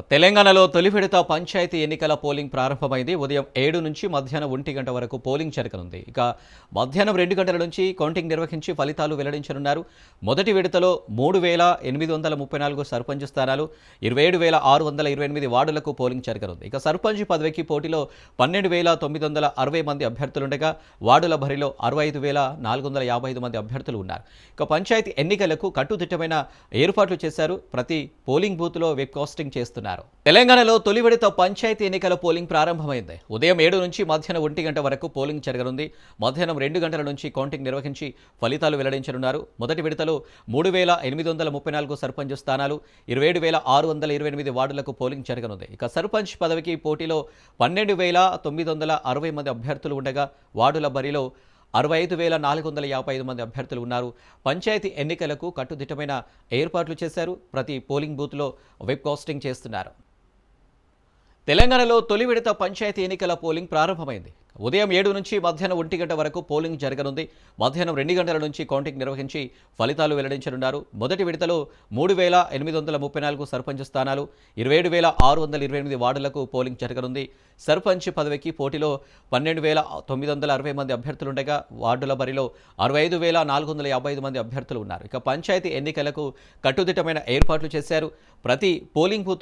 తెలంగాణలో తొలి విడత పంచాయతీ ఎన్నికల పోలింగ్ ప్రారంభమైంది. ఉదయం ఏడు నుంచి మధ్యాహ్నం ఒంటి గంట వరకు పోలింగ్ జరగనుంది. ఇక మధ్యాహ్నం రెండు గంటల నుంచి కౌంటింగ్ నిర్వహించి ఫలితాలు వెల్లడించనున్నారు. మొదటి విడతలో మూడు వేల ఎనిమిది వందల ముప్పై నాలుగు సర్పంచ్ స్థానాలు ఇరవై ఏడు వేల ఆరు వందల ఇరవై ఎనిమిది వార్డులకు పోలింగ్ జరగనుంది. ఇక సర్పంచ్ పదవికి పోటీలో పన్నెండు వేల తొమ్మిది వందల అరవై మంది అభ్యర్థులుండగా వార్డుల బరిలో అరవై ఐదు వేల నాలుగు వందల యాభై ఐదు మంది అభ్యర్థులు ఉన్నారు. ఇక పంచాయతీ ఎన్నికలకు కట్టుదిట్టమైన ఏర్పాట్లు చేశారు. ప్రతి పోలింగ్ బూత్లో వెబ్ కాస్టింగ్ చేస్తున్నారు. తెలంగాణలో తొలి విడత పంచాయతీ ఎన్నికల పోలింగ్ ప్రారంభమైంది. ఉదయం ఏడు నుంచి మధ్యాహ్నం ఒంటి గంట వరకు పోలింగ్ జరగనుంది. మధ్యాహ్నం రెండు గంటల నుంచి కౌంటింగ్ నిర్వహించి ఫలితాలు వెల్లడించనున్నారు. మొదటి విడతలో మూడు వేల ఎనిమిది వందల ముప్పై నాలుగు సర్పంచ్ స్థానాలు ఇరవై ఏడు వేల ఆరు వందల ఇరవై ఎనిమిది వార్డులకు పోలింగ్ జరగనుంది. ఇక సర్పంచ్ పదవికి పోటీలో పన్నెండు వేల తొమ్మిది వందల అరవై మంది అభ్యర్థులు ఉండగా వార్డుల బరిలో అరవై ఐదు వేల నాలుగు వందల యాభై ఐదు మంది అభ్యర్థులు ఉన్నారు. పంచాయతీ ఎన్నికలకు కట్టుదిట్టమైన ఏర్పాట్లు చేశారు. ప్రతి పోలింగ్ బూత్లో వెబ్ కాస్టింగ్ చేస్తున్నారు. తెలంగాణలో తొలి విడత పంచాయతీ ఎన్నికల పోలింగ్ ప్రారంభమైంది. ఉదయం ఏడు నుంచి మధ్యాహ్నం ఒంటి గంట వరకు పోలింగ్ జరగనుంది. మధ్యాహ్నం రెండు గంటల నుంచి కౌంటింగ్ నిర్వహించి ఫలితాలు వెల్లడించనున్నారు. మొదటి విడతలో మూడు వేల ఎనిమిది వందల ముప్పై నాలుగు సర్పంచ్ స్థానాలు ఇరవై ఏడు వేల ఆరు వందల ఇరవై ఎనిమిది వార్డులకు పోలింగ్ జరగనుంది. సర్పంచ్ పదవికి పోటీలో పన్నెండు వేల తొమ్మిది వందల అరవై మంది అభ్యర్థులుండగా వార్డుల బరిలో అరవై ఐదు వేల నాలుగు వందల యాభై ఐదు మంది అభ్యర్థులు ఉన్నారు. ఇక పంచాయతీ ఎన్నికలకు కట్టుదిట్టమైన ఏర్పాట్లు చేశారు. ప్రతి పోలింగ్ బూత్